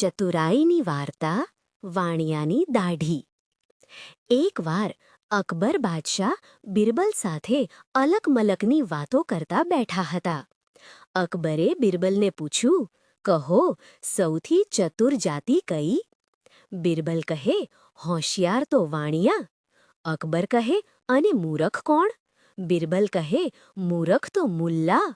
ચતુરાઈની વાર્તા, વાણિયાની દાઢી. એકવાર અકબર બાદશાહ બિરબલ સાથે અલકમલકની વાતો કરતા બેઠા હતા. અકબરે બિરબલને પૂછ્યું, કહો, સૌથી ચતુર જાતિ કઈ? બિરબલ કહે, હોશિયાર તો વાણિયા. અકબર કહે, અને મૂરખ કોણ? બિરબલ કહે, મૂરખ તો મુલ્લા.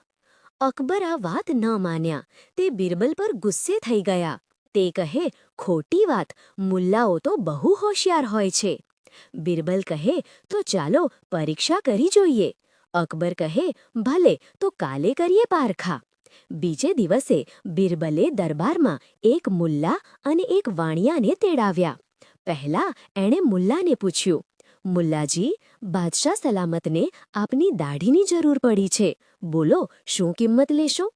અકબર આ વાત ન માન્યા, તે બિરબલ પર ગુસ્સે થઈ ગયા. તે કહે, ખોટી વાત, મુલ્લાઓ તો બહુ હોશિયાર હોય છે. બિરબલ કહે, તો ચાલો પરીક્ષા કરી જોઈએ. અકબર કહે, ભલે, તો કાલે કરીએ પારખા. બીજે દિવસે બિરબલે દરબારમાં એક મુલ્લા અને એક વાણિયાને તેડાવ્યા. પહેલા એણે મુલ્લાને પૂછ્યું, મુલ્લાજી, બાદશાહ સલામતને આપની દાઢીની જરૂર પડી છે. બોલો, શું કિંમત લેશો?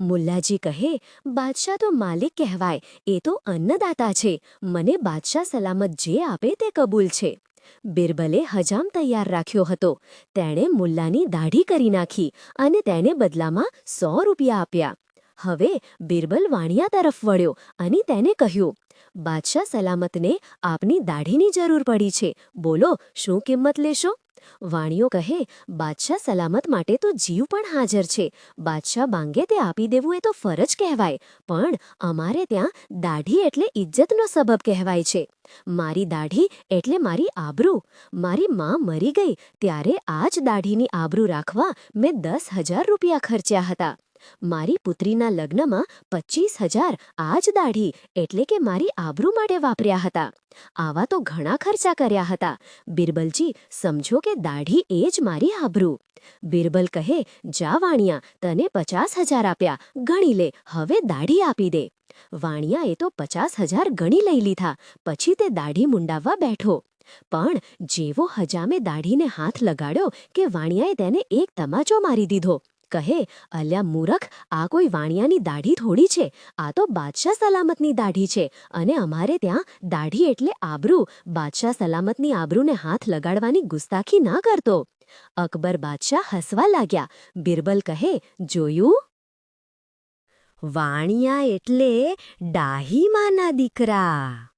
મુલ્લાજી કહે, બાદશાહ તો માલિક કહેવાય, એ તો અન્નદાતા છે. મને બાદશાહ સલામત જે આપે તે કબૂલ છે. બિરબલે હજામ તૈયાર રાખ્યો હતો. તેણે મુલ્લાની દાઢી કરી નાખી અને તેને બદલામાં સો રૂપિયા આપ્યા. હવે બિરબલ વાણિયા તરફ વળ્યો અને તેને કહ્યું, બાદશાહ સલામતને આપની દાઢીની જરૂર પડી છે. બોલો, શું કિંમત લેશો? વાણિયો કહે, બાદશાહ સલામત માટે તો જીવ પણ હાજર છે. બાદશાહ માંગે તે આપી દેવું એ તો ફરજ કહેવાય. પણ અમારે ત્યાં દાઢી એટલે ઇજ્જતનો સબબ કહેવાય છે. મારી દાઢી એટલે મારી આબરૂ. મારી માં મરી ગઈ ત્યારે આ જ દાઢીની આબરૂ રાખવા મેં દસ હજાર રૂપિયા ખર્ચ્યા હતા. મારી પુત્રીના લગ્નમાં પચીસ હજાર આ જ દાઢી એટલે કે મારી આબરૂ માટે વાપર્યા હતા. આવા તો ઘણા ખર્ચા કર્યા હતા. બિરબલજી, સમજો કે દાઢી એ જ મારી આબરૂ. બિરબલ કહે, જા વાણિયા, તને પચાસ હજાર આપ્યા. ગણી લે, હવે દાઢી આપી દે. વાણિયાએ તો પચાસ હજાર ગણી લઈ લીધા. પછી તે દાઢી મુંડાવવા બેઠો. પણ જેવો હજામે દાઢીને હાથ લગાડ્યો કે વાણિયાએ તેને એક તમાચો મારી દીધો. કહે, અલ્યા મૂરખ, આ કોઈ વાણિયાની દાઢી થોડી છે. આ તો બાદશાહ સલામતની દાઢી છે અને અમારે ત્યાં દાઢી એટલે આબરૂ. બાદશાહ સલામતની આબરૂને હાથ લગાડવાની ગુસ્તાખી ના કરતો. અકબર બાદશાહ હસવા લાગ્યા. બિરબલ કહે, જોયું? વાણિયા એટલે ડાહીમાના દીકરા.